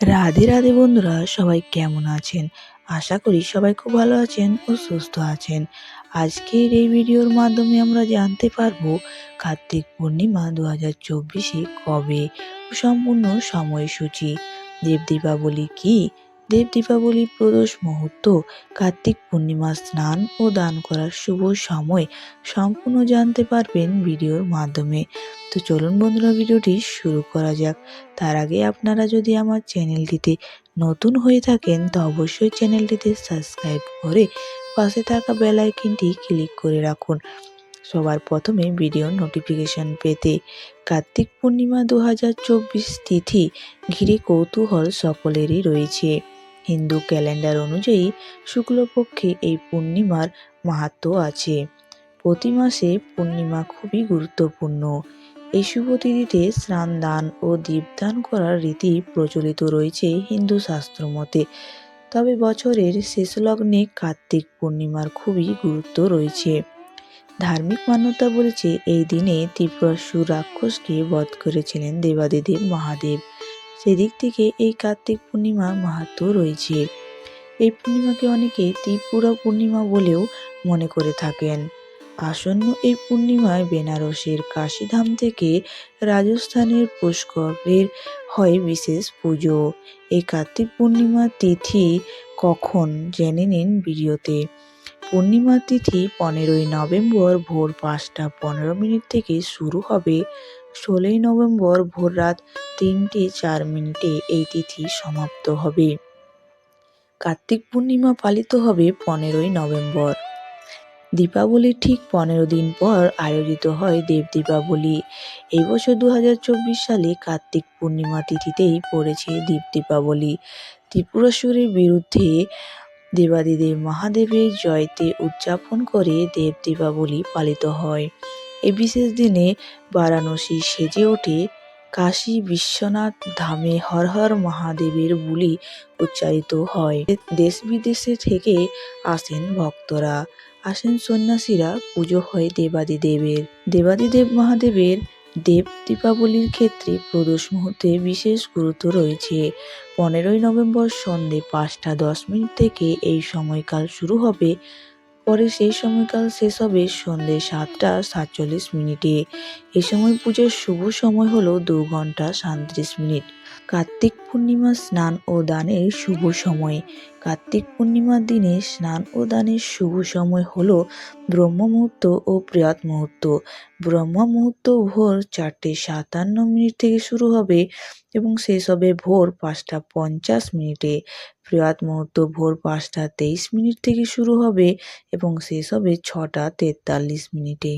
রাধে রাধে বন্ধুরা, সবাই কেমন আছেন? আশা করি সবাই খুব ভালো আছেন ও সুস্থ আছেন। আজকের এই ভিডিওর মাধ্যমে আমরা জানতে পারব, কার্তিক পূর্ণিমা দু হাজার চব্বিশে কবে সম্পূর্ণ সময়সূচি? দেব দীপাবলি কি? দেব দীপাবলি প্রদোষ মুহূর্ত, কার্তিক পূর্ণিমা স্নান ও দান করার শুভ সময় সম্পূর্ণ জানতে পারবেন ভিডিওর মাধ্যমে। তো চলুন বন্ধুরা, ভিডিওটি শুরু করা যাক। তার আগে আপনারা যদি আমার চ্যানেলটিতে নতুন হয়ে থাকেন, তো অবশ্যই চ্যানেলটিতে সাবস্ক্রাইব করে পাশে থাকা বেল আইকনটি ক্লিক করে রাখুন। সবার প্রথমে ভিডিও নোটিফিকেশন পেতে কার্তিক পূর্ণিমা দু হাজার চব্বিশ তিথি ঘিরে কৌতূহল সকলেরই রয়েছে। হিন্দু ক্যালেন্ডার অনুযায়ী শুক্লপক্ষে এই পূর্ণিমার মাহাত্ম আছে। প্রতি মাসে পূর্ণিমা খুবই গুরুত্বপূর্ণ। এই শুভ তিথিতে স্নান দান ও দীপদান করার রীতি প্রচলিত রয়েছে হিন্দু শাস্ত্র মতে। তবে বছরের শেষ লগ্নে কার্তিক পূর্ণিমার খুবই গুরুত্ব রয়েছে। ধার্মিক মান্যতা বলেছে এই দিনে ত্রিপুরাসুর রাক্ষসকে বধ করেছিলেন দেবাদিদেব মহাদেব। সেদিক থেকে এই কার্তিক পূর্ণিমার মাহাত্ম রয়েছে। এই পূর্ণিমাকে অনেকে ত্রিপুরা পূর্ণিমা বলেও মনে করে থাকেন। আসন্ন এই পূর্ণিমায় বেনারসের কাশীধাম থেকে রাজস্থানের পুষ্করের হয় বিশেষ পুজো। এই কার্তিক পূর্ণিমা তিথি কখন জেনে নিন ভিডিওতে। পূর্ণিমা তিথি পনেরোই নভেম্বর ভোর পাঁচটা পনেরো মিনিট থেকে শুরু হবে। ষোলোই নভেম্বর ভোর রাত তিনটে চার মিনিটে এই তিথি সমাপ্ত হবে। কার্তিক পূর্ণিমা পালিত হবে পনেরোই নভেম্বর। দীপাবলির ঠিক পনেরো দিন পর আয়োজিত হয় দেব দীপাবলি। এই বছর দু হাজার চব্বিশ সালে কার্তিক পূর্ণিমা তিথিতেই পড়েছে দীপ দীপাবলি। ত্রিপুরাসুরের বিরুদ্ধে দেবাদিদেব মহাদেবের জয়তে উদযাপন করে দেব দীপাবলি পালিত হয়। এ বিশেষ দিনে বারাণসী সেজে ওঠে কাশী বিশ্বনাথ ধামে হর হর মহাদেবের বুলি উচ্চারিত হয়। দেশ বিদেশে থেকে আসেন ভক্তরা। আসেন সন্ন্যাসীরা পুজো হয় দেবাদিদেবের। দেবাদিদেব মহাদেবের দেব দীপাবলির ক্ষেত্রে প্রদোষ মুহূর্তে বিশেষ গুরুত্ব রয়েছে। পনেরোই নভেম্বর সন্ধে পাঁচটা দশ মিনিট থেকে এই সময়কাল শুরু হবে পরে সেই সময়কাল শেষ হবে সন্ধ্যে সাতটা সাতচল্লিশ মিনিটে। এ সময় পুজোর শুভ সময় হলো দু ঘণ্টা সাঁত্রিশ মিনিট। কার্তিক পূর্ণিমা স্নান ও দানের শুভ সময়। কার্তিক পূর্ণিমার দিনে স্নান ও দানের শুভ সময় হল ব্রহ্ম মুহূর্ত ও প্রিয়াত মুহূর্ত। ব্রহ্ম মুহূর্ত ভোর চারটে সাতান্ন মিনিট থেকে শুরু হবে এবং শেষ হবে ভোর পাঁচটা পঞ্চাশ মিনিটে। প্রিয়াত মুহূর্ত ভোর পাঁচটা তেইশ মিনিট থেকে শুরু হবে এবং শেষ হবে ছটা তেতাল্লিশ মিনিটে।